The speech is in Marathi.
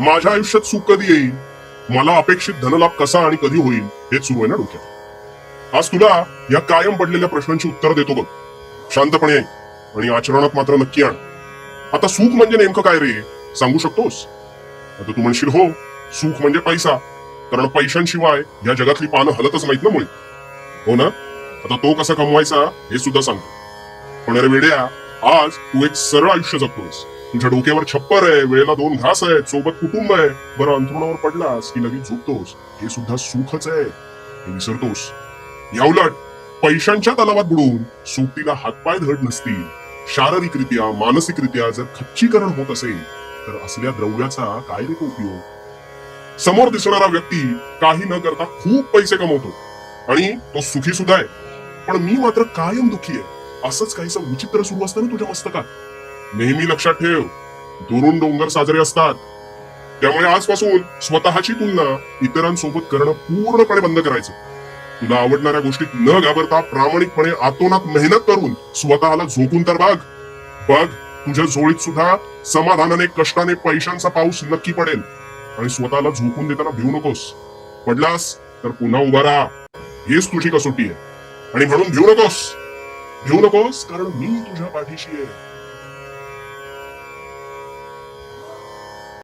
माझ्या आयुष्यात सुख कधी येईल? मला अपेक्षित धनलाभ कसा आणि कधी होईल? हेच सुरू आहे ना डोक्यात. आज तुला या कायम पडलेल्या प्रश्नांची उत्तर देतो बघ. शांतपणे ऐक आणि आचरणात मात्र नक्की आण. आता सुख म्हणजे नेमकं काय रे? सांगू शकतोस? आता तू म्हणशील हो सुख म्हणजे पैसा. कारण पैशांशिवाय या जगातली पानं हलतच नाहीत ना मुळे. हो ना? आता तो कसा कमवायचा हे सुद्धा सांग. पण अरे वेड्या आज तू एक सरळ आयुष्य जगतोस. तुझ्या डोक्यावर छप्पर आहे वेळेला दोन घास आहेत सोबत कुटुंब आहे. बरं अंथरुणावर पडलास की लगेच झोपतोस? हे सुद्धा सुखच आहे. हे विसरतोस. या उलट पैशांच्या तलावात बुडून सोबतीला हातपाय धड नसतील. शारीरिकरित्या मानसिकरित्या जर खच्चीकरण होत असेल तर असल्या द्रव्याचा काय रे उपयोग? समोर दिसणारा व्यक्ती काही न करता खूप पैसे कमवतो. आणि तो सुखी सुद्धा आहे. पण मी मात्र कायम दुखी आहे. असंच काहीसं विचित्र सुरू असतं ना तुझ्या मस्तकात? नेहमी लक्षात ठेव दुरून डोंगर साजरे असतात. त्यामुळे आजपासून स्वतःची तुलना इतरांसोबत करणं पूर्णपणे बंद करायचं. तुला आवडणाऱ्या गोष्टीत न घाबरता प्रामाणिकपणे आतोनात मेहनत करून स्वतःला झोकून तर बघ. बघ तुझ्या झोळीत सुद्धा समाधानाने कष्टाने पैशांचा पाऊस नक्की पडेल. आणि स्वतःला झोकून देताना भिवू नकोस. पडलास तर पुन्हा उभा राहा. हेच तुझी कसोटी आहे. आणि म्हणून भिवू नकोस. भिवू नकोस कारण मी तुझ्या पाठीशी आहे.